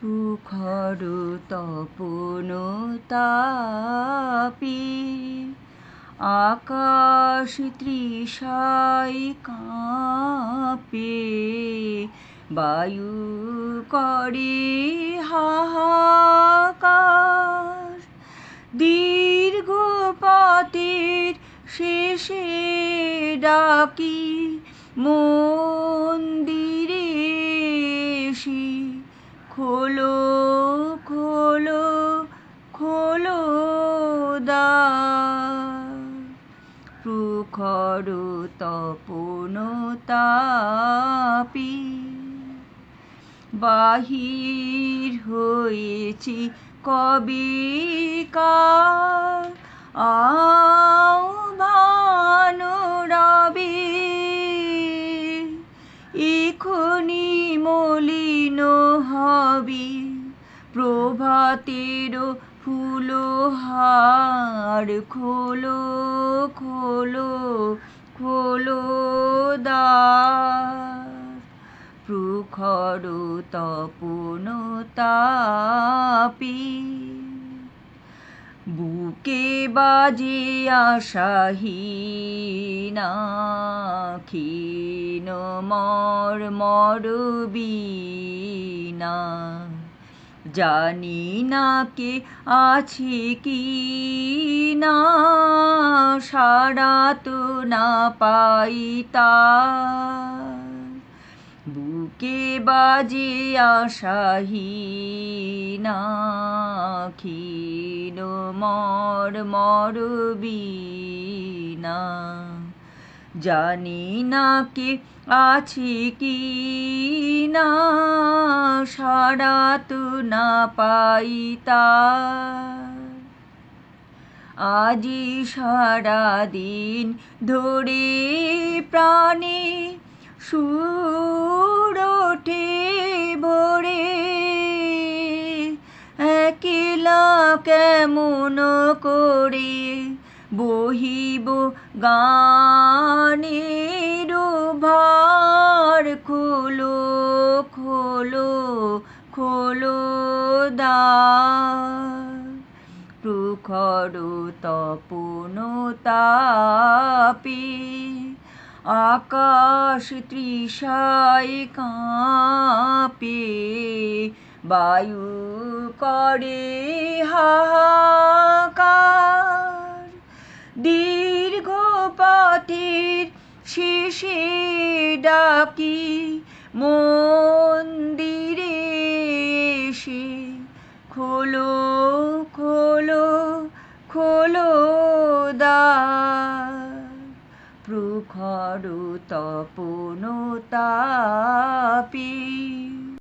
প্রখর তপন তাপি আকাশ তৃষায় কাঁপে বায়ু করে হাহাকার। দীর্ঘ পথের শেষে ডাকি মন্দিরে খোলো খোলো খোলো দ্বার। প্রখর তপন তাপি বাহির হয়েছি কবে কার। আহ্বান প্রভাতের ফুলহার খোলো খোলো খোলো দ্বার। প্রখর তপন তাপি বুকে বাজে আশাহীনা, ক্ষীণ মর মরবিনা জানি না কে আছে কি না সারা তো না পাই বুকে বাজে আশাহীনা ক্ষীণ মর মরবিনা জানি না কে আছি কি না সারা তো না পাইতা। আজি সারা দিন ধরে প্রাণে সুর ওঠে ভরে। একলা কেমন করে বহিব গানের ভার, খোলো খোলো খোলো দ্বার। প্রখর তপন তাপে আকাশ তৃষায় কাঁপে, বায়ু করে হাহাকার। শেষে ডাকি মন্দিরে এসে খোলো খোলো খোলো দা প্রখর তপন তাপি